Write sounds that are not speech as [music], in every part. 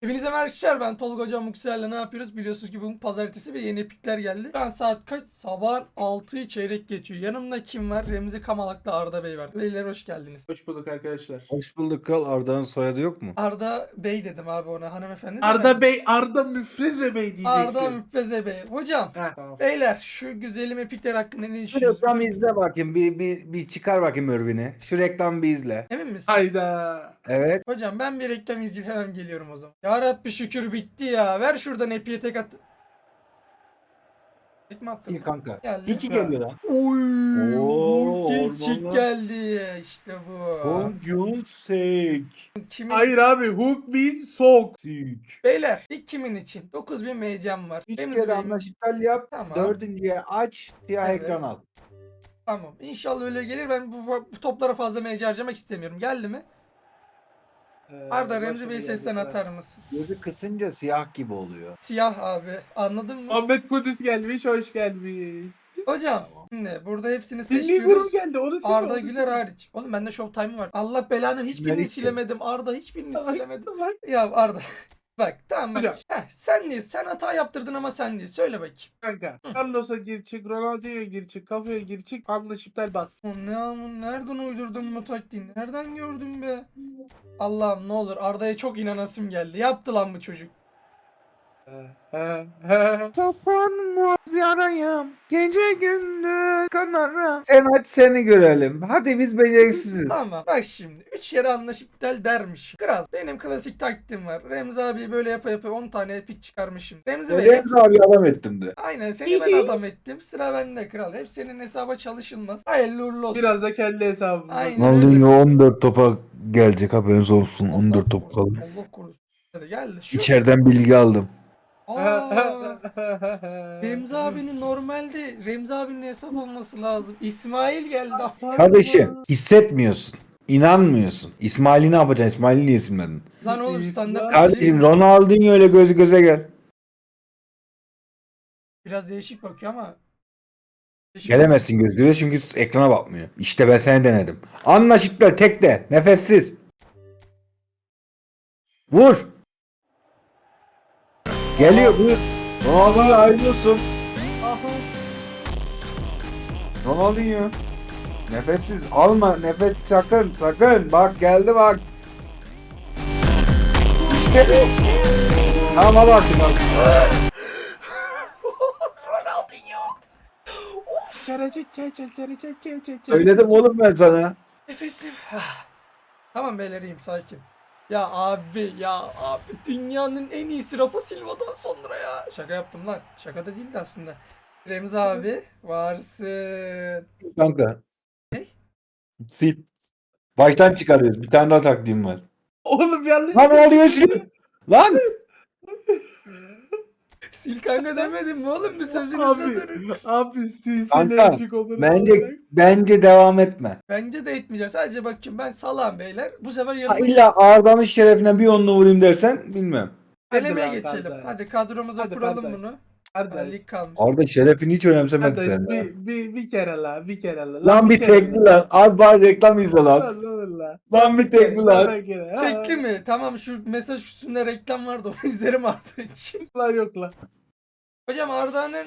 Hepinize merhaba arkadaşlar ben Tolga Hocam Muksel'le ne yapıyoruz? Biliyorsunuz ki bugün pazartesi ve yeni epikler geldi. Şu an saat kaç? Sabahın 6'yı çeyrek geçiyor. Yanımda kim var? Remzi Kamalak'la Arda Bey var. Beyler hoş geldiniz. Hoş bulduk arkadaşlar. Hoş bulduk kral Arda'nın soyadı yok mu? Arda Bey dedim abi ona hanımefendi. Arda Bey, Arda Müfreze Bey diyeceksin. Arda Müpfeze Bey. Hocam Ha, tamam. beyler şu güzelim epikler hakkında ne Şu düşünüyorsunuz? reklamı izle bakayım bir, bir, bir çıkar bakayım Örvin'i. Şu reklamı bir izle. Emin misin? Hayda. Evet. Hocam ben bir reklam izleyip hemen geliyorum o zaman. Ya Rabbi şükür bitti ya. Ver şuradan epiye tek at. Tek mi attın? İyi kanka. Geldi. İki geliyor lan. Oy. Oo, ormanlar. geldi. İşte bu. Bugün sek. Kimin? Hayır abi, Hook bin sok. Sik. Beyler ilk kimin için? 9000 meycem var. Üç Remzi kere anlaş iptal yap. Tamam. Dördüncüye aç. Siyah Evet. ekran al. Tamam. İnşallah öyle gelir. Ben bu, bu toplara fazla meyce harcamak istemiyorum. Geldi mi? Ee, Arda Remzi Bey sesten atar mısın? Gözü kısınca siyah gibi oluyor. Siyah abi. Anladın mı? Ahmet Kudüs gelmiş, hoş gelmiş. Hocam. Şimdi burada hepsini Milli seçiyoruz. gurur geldi, onu sil. Arda onu Güler hariç. Oğlum bende Showtime var. Allah belanı hiçbirini de. silemedim. Arda hiçbirini silemedim. Ya Arda. Bak tamam bak. Hocam. Heh, sen değil. Sen hata yaptırdın ama sen değil. Söyle bakayım. Kanka, Carlos'a gir çık, Ronaldo'ya gir çık, kafaya gir çık, anlaş iptal bas. O ne amın nereden uydurdun bu taktiği? Nereden gördün be? Allah'ım ne olur Arda'ya çok inanasım geldi. Yaptı lan bu çocuk. [laughs] He. Kapanmaz yarayım. Gece gündüz kanarım. En aç seni görelim. Hadi biz beceriksiziz. Tamam bak şimdi. 3 yere anlaş iptal dermiş. Kral benim klasik taktiğim var. Remzi abi böyle yapa yapa 10 tane epik çıkarmışım. Remzi Bey Remzi abi adam ettim de. aynen seni ben adam ettim. Sıra bende kral. Hep senin hesaba çalışılmaz. Hayırlı uğurlu olsun. Biraz da kelle hesabımız. Aynen. Ronaldinho 14 topa gelecek haberiniz olsun. 14 top kaldı. Allah korusun. Geldi. Şu... İçeriden bilgi aldım. Aa, Remzi abinin normalde Remzi abinin hesap olması lazım. İsmail geldi. Kardeşim hissetmiyorsun. İnanmıyorsun. İsmail'i ne yapacaksın? İsmail'i niye silmedin? Lan oğlum standart. Kardeşim Ronaldinho ile göz göze gel. Biraz değişik bakıyor ama. Değişik Gelemezsin göz göze çünkü ekrana bakmıyor. İşte ben seni denedim. Anlaş iptal tek de. Nefessiz. Vur. Geliyor buyur. Ronaldinho ayrılıyorsun. Ronaldinho. Nefessiz. Alma. Nefes sakın. Sakın. Bak geldi bak. İşte. Tamam bak. bak. Ronaldinho. Çere çe çe çe çere çe çe çe çe. Söyledim oğlum ben sana. Nefesim. Ah. tamam beyler iyiyim sakin. Ya abi ya abi dünyanın en iyisi Rafa Silva'dan sonra ya. Şaka yaptım lan. Şaka da değildi aslında. Remzi abi varsın. Kanka. Ne? Sil. Baştan çıkarıyoruz. Bir tane daha taktiğim var. Oğlum yanlış. Lan ne oluyor sil? Lan! Sil kanka demedim mi oğlum bir sözünü Abi, satarım. abi silsile Kanka, epik olur. Bence bence devam etme. Bence de etmeyeceğim. Sadece bakayım ben salam beyler. Bu sefer Ha, yanıma illa Arda'nın şerefine bir onlu vurayım dersen bilmem. Hadi lan, geçelim. hadi. Hadi kadromuza Hadi, kuralım hadi. bunu. Lig kalmış. Arda şerefini hiç önemsemedi Hadi sen. bir, bir, bir kere la, bir kere la. Lan bir kere tekli lan. Abi bari reklam izle lan. Lan lan la. Lan bir tekli lan. Bir kere. Ha, Tekli mi? Tamam şu mesaj üstünde reklam vardı onu [laughs] izlerim Arda için. Lan yok la. Hocam Arda'nın!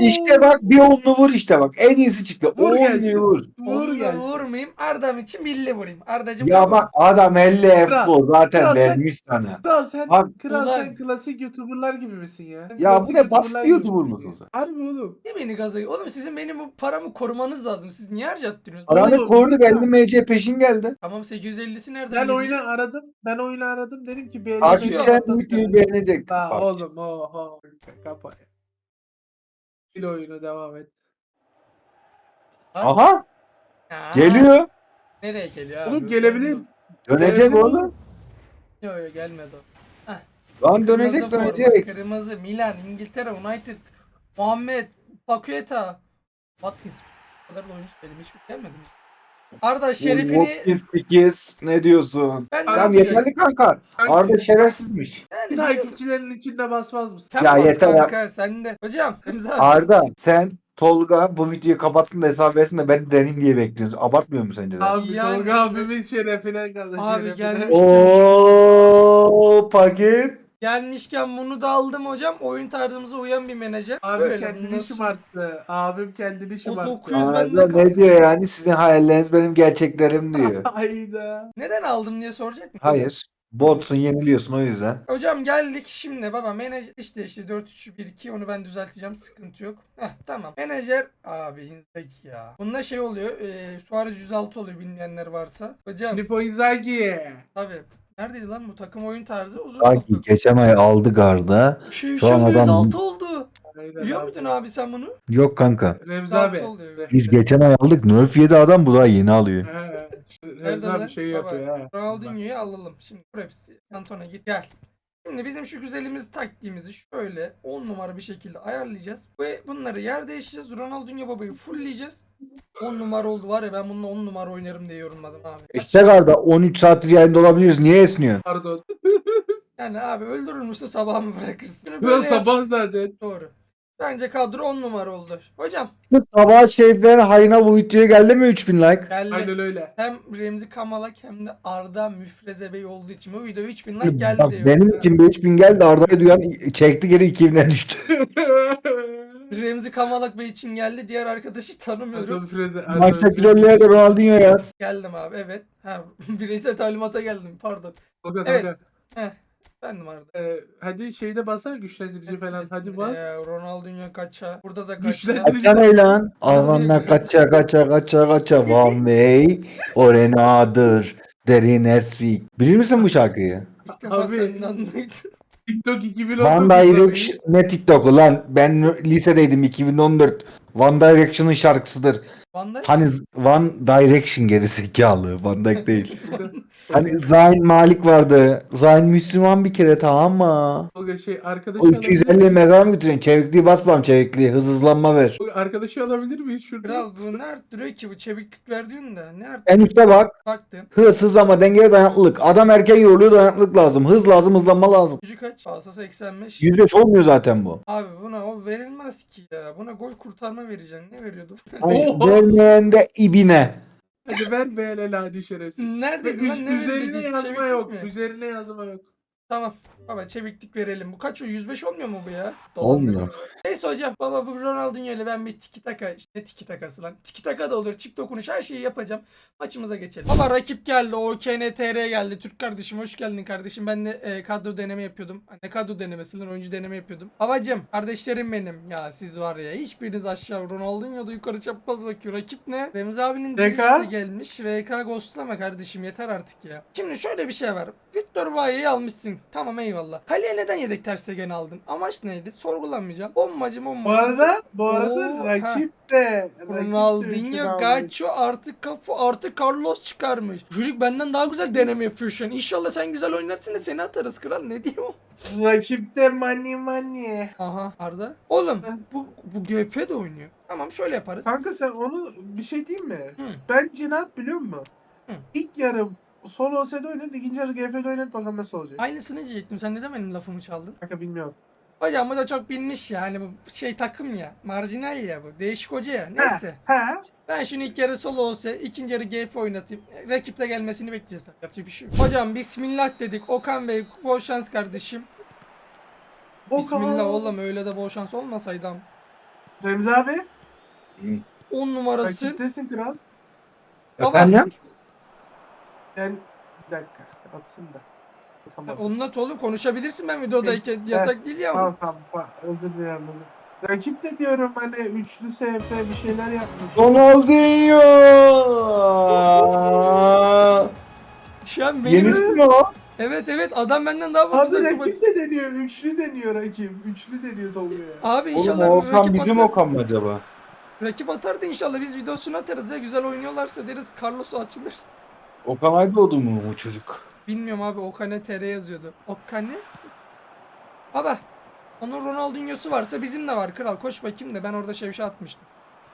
İşte bak bir onlu vur işte bak. En iyisi çıktı. Vur Vur gelsin. vur. Vur gelsin. vurmayayım. Arda'm için billi vurayım. Arda'cım Ya bak adam 50 F-bol zaten Kral sen- vermiş sana. Kral sen, Bak- kral Ulan. sen klasik youtuberlar gibi misin ya? Sen Ya bu klasik ne basit YouTuber'lar bir gibi YouTuber misin musun ya? Harbi oğlum. Ne beni gaza Oğlum sizin benim bu paramı korumanız lazım. Siz niye harcattınız? Aranı Oğlum, koruduk ya. 50 MC peşin geldi. Tamam 850'si nereden Ben gelecek? oyunu aradım. Ben oyunu aradım. Dedim ki bir Takipçiler bu videoyu beğenecek. Ha Bak. oğlum oho. Kapa ya. Bil oyunu devam et. Aha Ha, geliyor. Nereye geliyor? Oğlum gelebilir. Dönecek Gelebilir oğlum. Yok yok gelmedi o. Lan dönecek Kırmızı forma, dönecek. Kırmızı Milan, İngiltere, United, Muhammed, Paqueta, Watkins. Bu kadar da oyuncu benim hiç gelmedi mi? Arda şerefini 38 ne diyorsun? ben Tamam ne yapacağım? yeterli kanka. Kanka, Arda şerefsizmiş. Yani biliyorum. takipçilerin içinde basmaz mısın? Sen Ya bas yeter ya. kanka sen de. Hocam abi. Arda sen Tolga bu videoyu kapatsın da hesap versin de ben de deneyim diye bekliyoruz. Abartmıyor mu sence de? Abi Yani- Tolga abimiz şerefine kaldı. Abi şerefine. gelmiş. Oo paket. Gelmişken bunu da aldım hocam. Oyun tarzımıza uyan bir menajer. Abi kendini nasıl- şımarttı. Abim kendini şımarttı. 900 bende Arada ne kalsın. diyor yani sizin hayalleriniz benim gerçeklerim diyor. [laughs] Hayda. Neden aldım diye soracak mı? Hayır. Botsun yeniliyorsun o yüzden. Hocam geldik şimdi baba menajer işte işte 4 3 1 2 onu ben düzelteceğim sıkıntı yok. Heh, tamam. Menajer abi Inzaghi ya. Bunda şey oluyor. E, Suarez 106 oluyor bilmeyenler varsa. Hocam Filippo Inzaghi. tabii. Neredeydi lan bu takım oyun tarzı uzun Sanki toplu. geçen ay aldı garda. Şey şu an adam- 106 oldu. Aynen Biliyor abi. muydun abi sen bunu? Yok kanka. Remzi 106 abi. oluyor. Biz geçen ay aldık. Nerf yedi adam bu daha yeni alıyor. He, Remzi Nerede lan? abi şey Baba, yapıyor ha. Ronaldinho'yu alalım. Şimdi hepsi. Kantona git gel. Şimdi bizim şu güzelimiz taktiğimizi şöyle 10 numara bir şekilde ayarlayacağız. Ve bunları yer değişeceğiz. Ronaldinho babayı fullleyeceğiz. 10 numara oldu var ya ben bununla 10 numara oynarım diye yorumladım abi. İşte garda 13 saattir yayında olabiliyoruz. Niye esniyorsun? Pardon. Yani abi öldürür müsün sabah mı bırakırsın? Böyle yap- sabah zaten. Doğru. Bence kadro 10 numara oldu. Hocam Şu sabah şeriflerin hayına bu videoya geldi mi 3000 like? geldi. Aynen öyle. Hem Remzi Kamalak hem de Arda Müfreze Bey olduğu için bu video 3000 like geldi Bak diyor. benim için 5000 geldi Arda'yı duyan çekti geri 2000'e düştü. [laughs] Remzi Kamalak Bey için geldi. Diğer arkadaşı tanımıyorum. Freze. Maçtaki rollere de Ronaldinho yaz. Geldim abi evet. Ha, [laughs] bireysel talimata geldim pardon. Tolga, Evet. Tolga. Bendim Arda. Ee, hadi şeyde basar güçlendirici falan. Hadi bas. Ee, Ronaldinho kaça. Burada da kaça. Kaça ne lan? [laughs] Almanlar kaça kaça kaça kaça One way Orenadır Derin Esvik. Bilir misin bu şarkıyı? Abi. TikTok 2019. One Direction ne TikTok'u lan? Ben lisedeydim 2014. One Direction'ın şarkısıdır. Van Dijk. Hani One Direction gerizekalı. Van Dijk değil. Hani Zayn Malik vardı. Zayn Müslüman bir kere tamam mı? Tolga şey arkadaşı O 250 mezar mı götürüyorsun? Çevikliği basmam çevikliği. Hız hızlanma ver. Tolga, Arkadaşı alabilir miyiz şurada? Kral bu nerede duruyor ki bu çeviklik verdiğin de. Nerede? En üstte bak. Baktım. Hız hızlanma denge ve dayanıklılık. Adam erken yoruluyor dayanıklılık lazım. Hız lazım hızlanma lazım. Gücü kaç? Asası 85. 105 olmuyor zaten bu. Abi buna o verilmez ki ya. Buna gol kurtarma vereceksin. Ne? Oha! [laughs] Vermeyen de ibine. Hadi ver be helal hadi şerefsiz. Ve Neredeydi lan? Ne üzerine yazma yok. mi? Üzerine yazma yok. Tamam. Baba çeviklik verelim. Bu kaç o? 105 olmuyor mu bu ya? Olmuyor. Neyse hocam. Baba bu Ronaldinho ile ben bir tiki taka. Ne tiki takası lan? Tiki taka da olur. Çift dokunuş her şeyi yapacağım. Maçımıza geçelim. Baba rakip geldi. O KNTR geldi. Türk kardeşim hoş geldin kardeşim. Ben de e, kadro deneme yapıyordum. Ne kadro denemesi lan? Oyuncu deneme yapıyordum. Babacım kardeşlerim benim. Ya siz var ya hiçbiriniz aşağı Ronaldinho da yukarı çapraz bakıyor. Rakip ne? Remzi abinin RK? gelmiş. RK ghostlama kardeşim yeter artık ya. Şimdi şöyle bir şey var. Victor Vaya'yı almışsın. Tamam eyvallah. Kaleye neden yedek Ter Stegen aldın? Amaç neydi? Sorgulamayacağım. Bombacı bombacı. Bu arada bu arada Oo, rakip de rakip de Ronaldinho, almış. Gacho artık kafu artık Carlos çıkarmış. Çocuk benden daha güzel deneme yapıyor şu an. İnşallah sen güzel oynarsın da seni atarız kral. Ne diyeyim? Rakip de money money. Aha Arda. Oğlum bu, bu GF de oynuyor. Tamam şöyle yaparız. Kanka sen onu bir şey diyeyim mi? Hı. Bence ne yap biliyor musun? Hı. İlk yarım solo OS'de oynat, ikinci yarı GF'de oynat bakalım nasıl olacak. Aynısını diyecektim. Sen neden benim lafımı çaldın? Kanka bilmiyorum. Hocam bu da çok bilmiş ya. Hani bu şey takım ya. Marjinal ya bu. Değişik hoca ya. Neyse. Ha? Ben şunu ilk yarı solo olsa ikinci yarı GF oynatayım. E, Rakip de gelmesini bekleyeceğiz tabii. Yapacak bir şey yok. Hocam bismillah dedik. Okan Bey bol şans kardeşim. Bismillah oğlum öyle de bol şans olmasaydı am. Remzi abi. 10 numarası. Rakiptesin kral. Baba. Efendim? Yani bir dakika atsın da. Tamam. Onunla oğlum konuşabilirsin ben videodayken. Yasak değil ya. Tamam tamam. Bak, Özür dilerim. Rakip de diyorum hani üçlü SF bir şeyler yapmış. Ronaldinho. Şu an benim... Yenisi mi o? Evet evet adam benden daha fazla. Abi rakip de deniyor. Üçlü deniyor rakip. Üçlü deniyor Tolga'ya. Abi Oğlum inşallah o Okan rakip bizim atar. Okan mı acaba? Rakip atar da inşallah biz videosunu atarız ya. Güzel oynuyorlarsa deriz Carlos'u açılır. Okan Aydoğdu mu o çocuk? Bilmiyorum abi Okane TR yazıyordu. Okane? Baba. Onun Ronaldinho'su varsa bizim de var kral. Koş bakayım da ben orada şevşe atmıştım.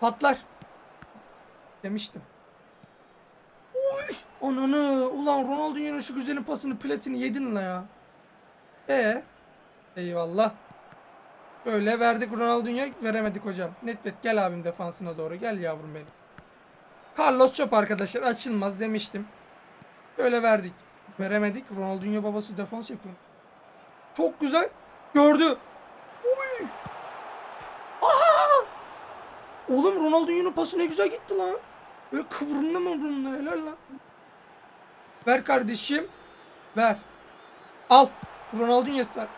Patlar. Demiştim. Uy! Ananı. Ulan Ronaldinho'nun şu güzelin pasını platini yedin la ya. E Eyvallah. Böyle verdik Ronaldinho veremedik hocam. Netvet gel abim defansına doğru gel yavrum benim. Carlos Çöp arkadaşlar açılmaz demiştim. Böyle verdik. Veremedik. Ronaldinho babası defans yapıyor. Çok güzel. Gördü. Uy! Aha! Oğlum Ronaldinho'nun pası ne güzel gitti lan. Böyle kıvrımlı mı kıvrımlı helal lan. Ver kardeşim. Ver. Al. Ronaldinho sen.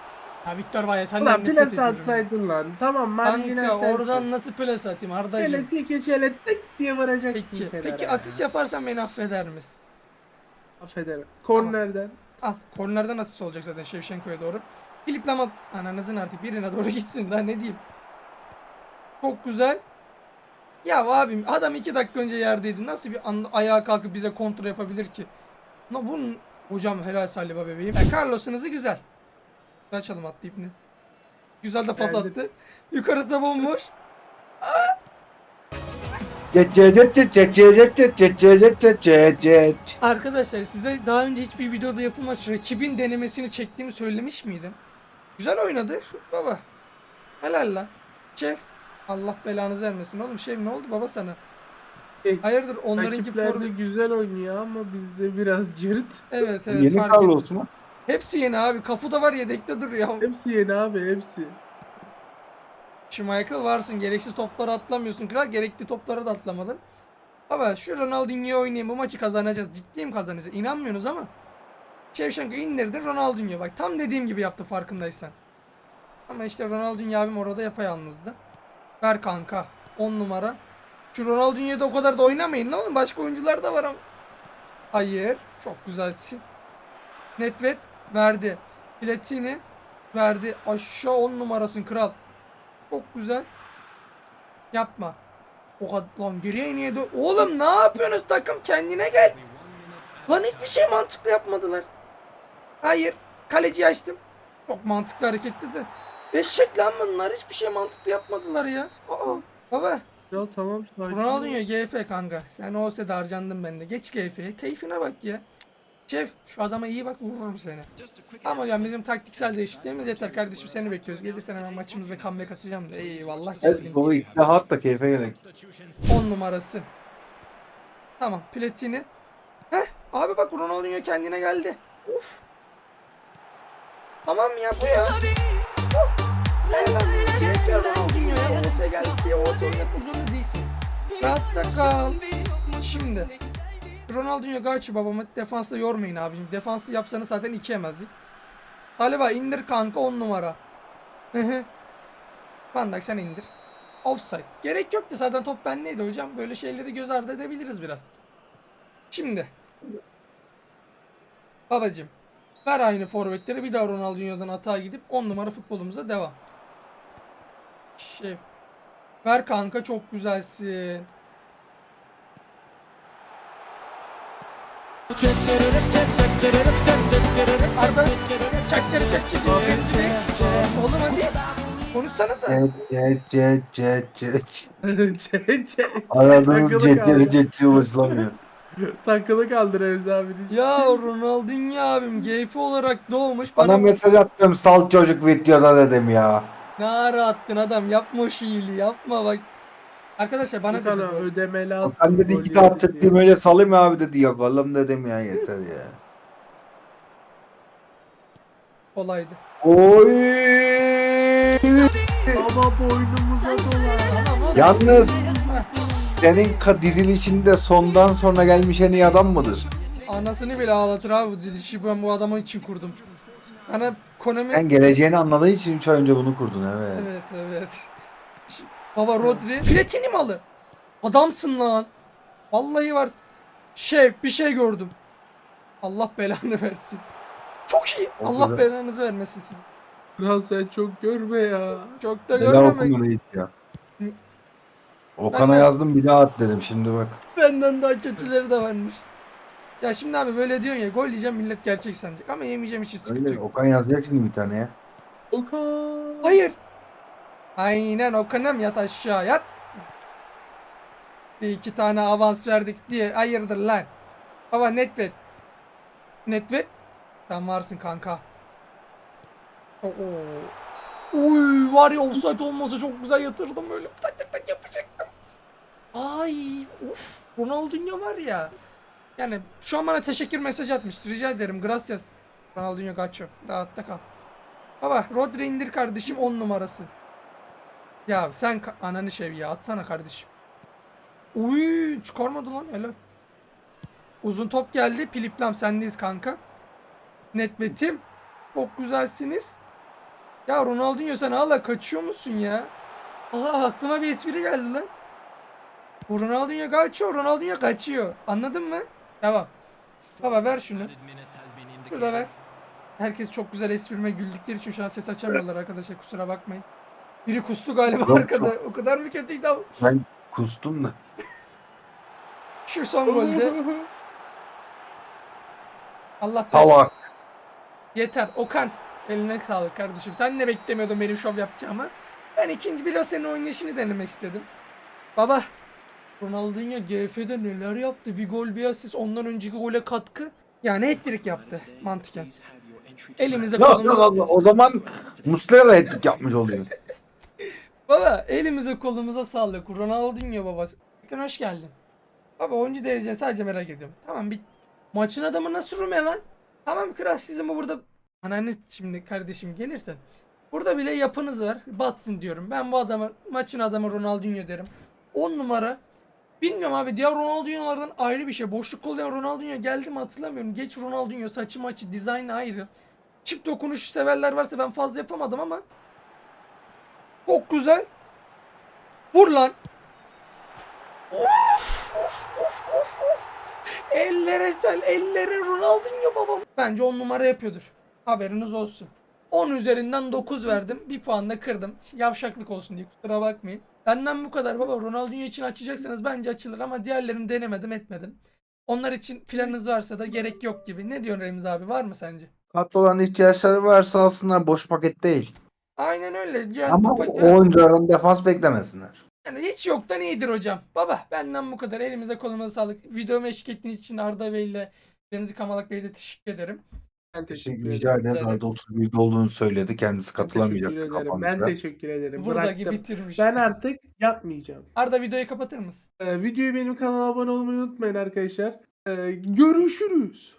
Ya Victor Vaya sen Ulan plas atsaydın lan. Tamam marjinal Kanka oradan nasıl plas atayım Arda'cığım? Şöyle çeke şöyle tık diye vuracaktın Peki, kenara. peki asist yaparsan beni affeder misin? Affederim. Kornerden. Al, kornerden asist olacak zaten Şevşenko'ya doğru. Filip Lam ananızın artık birine doğru [laughs] gitsin daha ne diyeyim. Çok güzel. Ya abim adam iki dakika önce yerdeydi. Nasıl bir an, ayağa kalkıp bize kontrol yapabilir ki? Na bunun hocam helal Saliba bebeğim. Ya Carlos'un hızı güzel. Açalım attı ipni. Güzel de pas Geldi. attı. Yukarısı da bomboş. Cet cet cet cet cet cet cet cet cet cet cet cet. Arkadaşlar size daha önce hiçbir videoda yapılmamış rakibin denemesini çektiğimi söylemiş miydim? Güzel oynadı baba. Helal lan. Şef. Allah belanızı vermesin oğlum. Şef ne oldu baba sana? E, Hayırdır onlarınki forvet. güzel oynuyor ama bizde biraz cırt. Evet evet Yeni. Carlos mu? Hepsi yeni abi. Kafu da var yedekte duruyor. Hepsi yeni abi hepsi. Schmeichel varsın. Gereksiz topları atlamıyorsun kral. Gerekli topları da atlamadın. Baba şu Ronaldinho'yu oynayayım. Bu maçı kazanacağız. Ciddiyim kazanacağız. İnanmıyorsunuz ama. Şevşenko indirdi Ronaldinho. Bak tam dediğim gibi yaptı farkındaysan. Ama işte Ronaldinho abim orada yapayalnızdı. Ver kanka. 10 numara. Şu Ronaldinho'yu da o kadar da oynamayın lan oğlum. Başka oyuncular da var ama. Hayır. Çok güzelsin. Netvet verdi. Platini verdi. Aşağı 10 numarasın kral. Çok güzel. Yapma. O kadar lan geriye niye dö- Oğlum ne yapıyorsunuz takım kendine gel. Lan hiçbir şey mantıklı yapmadılar. Hayır. Kaleci açtım. Çok mantıklı hareketti de. Eşek lan bunlar hiçbir şey mantıklı yapmadılar ya. Aa, baba. Ya tamam. Ronaldinho GF kanka. Sen olsa da harcandın bende. Geç GF'ye. Keyfine bak ya. Şef şu adama iyi bak vururum seni. Ama hocam bizim taktiksel değişikliğimiz yeter kardeşim seni bekliyoruz. Gelirsen hemen maçımızda comeback atacağım da. Eyvallah. Evet, baba ihtiyat da keyfe gerek. 10 numarası. Tamam platini. Heh abi bak Ronaldinho kendine geldi. Uf. Tamam ya bu ya. Gerek yok Ronaldinho ya. Olsa geldi diye olsa zorunda değilsin. Rahatta kal. Şimdi. Ronaldinho Gaucho babamı defansta yormayın abicim. Defansı yapsanız zaten iki yemezdik. Galiba indir kanka 10 numara. Van sen indir. Offside. Gerek yoktu zaten top bendeydi hocam. Böyle şeyleri göz ardı edebiliriz biraz. Şimdi. Babacım. Ver aynı forvetleri bir daha Ronaldinho'dan hata gidip 10 numara futbolumuza devam. Şey. Ver kanka çok güzelsin. Oğlum hadi. Konuşsana sen. Cet cet cet cet Aradığımız cetleri cetsi ulaşılamıyor. Takılı kaldı Remzi abi. Ya Ronaldinho abim GF olarak doğmuş. Bana mesaj attım sal çocuk videoda dedim ya. ne ara attın adam yapma o şiili yapma bak. Arkadaşlar bana dedi bu. ödemeli attım. Ben dedi tıklayayım diye. öyle salayım abi dedi. Yok oğlum dedim ya yeter ya. Olaydı. Oy. Ama boynumuza dolar. Yalnız senin ka- dizilişinde sondan sonra gelmiş en iyi adam mıdır? Anasını bile ağlatır abi bu dizişi ben bu adamın için kurdum. Bana Konami Sen geleceğini anladığın için 3 ay önce bunu kurdun evet. Evet evet. Baba Rodri Platini malı. Adamsın lan. Vallahi var. Şef bir şey gördüm. Allah belanı versin. Çok iyi. O Allah güzel. belanızı vermesin siz. Kral sen çok görme ya. Çok da Bela görmemek. okuma reis ya. Okan'a Ben de- yazdım bir daha at dedim şimdi bak. Benden daha kötüleri de varmış. Ya şimdi abi böyle diyorsun ya gol yiyeceğim millet gerçek sanacak ama yemeyeceğim hiç sıkıntı Öyle yok. Okan yazacak şimdi bir tane ya. Okan. Hayır. Aynen Okan'ım yat aşağı yat. Bir iki tane avans verdik diye hayırdır lan. Baba netvet. Netvet. Sen varsın kanka. Oo. Uy var ya offside olmasa çok güzel yatırdım öyle. Tak tak tak yapacaktım. Ay uf. Ronaldinho var ya. Yani şu an bana teşekkür mesaj atmış. Rica ederim. Gracias. Ronaldinho Gacho. Rahatta kal. Baba Rodri indir kardeşim 10 numarası. Ya sen ananı şev ya atsana kardeşim. Uy çıkarmadı lan helal. Uzun top geldi. Piliplam sendeyiz kanka. Net betim. Çok güzelsiniz. Ya Ronaldinho sen hala kaçıyor musun ya? Aha aklıma bir espri geldi lan. Ronaldinho kaçıyor, Ronaldinho kaçıyor. Anladın mı? Tamam. Baba ver şunu. Şurada ver. Herkes çok güzel esprime güldükleri için şu an ses açamıyorlar arkadaşlar kusura bakmayın. Biri kustu galiba Yok, arkada. O kadar mı kötüydü ama. Ben kustum da. Şu son golde. Allah Salak. Yeter Okan. Eline sağlık kardeşim. Sen ne beklemiyordun benim şov yapacağımı? Ben ikinci biraz senin oynayışını denemek istedim. Baba. Ronaldinho GF'de neler yaptı? Bir gol bir asist. Ondan önceki gole katkı. Yani hat-trick yaptı mantıken. Elimizde Yok kolumuzda. yok o zaman Muslera da ettik yapmış oluyor. Baba elimize kolumuza sağlık. Ronaldinho baba. Bakın hoş geldin. Baba oyuncu dereceni sadece merak ediyorum. Tamam bir maçın adamı nasıl Rume lan? Tamam kral sizin bu burada anneanne şimdi kardeşim gelirsen. Burada bile yapınız var. Batsın diyorum. Ben bu adamı maçın adamı Ronaldinho derim. 10 numara. Bilmiyorum abi diğer Ronaldinho'lardan ayrı bir şey. Boşluk kollayan Ronaldinho geldi mi hatırlamıyorum. Geç Ronaldinho saçı maçı dizayn ayrı. Çift dokunuş severler varsa ben fazla yapamadım ama çok güzel. Vur lan. Of, of, of, of, of. Ellere tel, ellere Ronaldinho babam. Bence 10 numara yapıyordur. Haberiniz olsun. 10 üzerinden 9 verdim. Bir puan da kırdım. Yavşaklık olsun diye kusura bakmayın. Benden bu kadar baba. Ronaldinho için açacaksanız bence açılır ama diğerlerini denemedim etmedim. Onlar için planınız varsa da gerek yok gibi. Ne diyorsun Remzi abi var mı sence? Katlı olan ihtiyaçları varsa alsınlar boş paket değil. Aynen öyle. Cihan Ama Topa- o oyuncuların defans beklemesinler. Yani hiç yoktan iyidir hocam. Baba benden bu kadar. Elimize kolumuza sağlık. Videomu eşlik ettiğiniz için Arda Bey ile Remzi Kamalak Bey'e de teşekkür ederim. Ben teşekkür Rica ederim. ederiz. ederim. Arda 31 olduğunu söyledi. Kendisi katılamayacaktı ederim. Ben kapanışta. teşekkür ederim. Buradaki Bıraktım. bitirmiş. Ben artık yapmayacağım. Arda videoyu kapatır mısın? Ee, videoyu benim kanala abone olmayı unutmayın arkadaşlar. Ee, görüşürüz.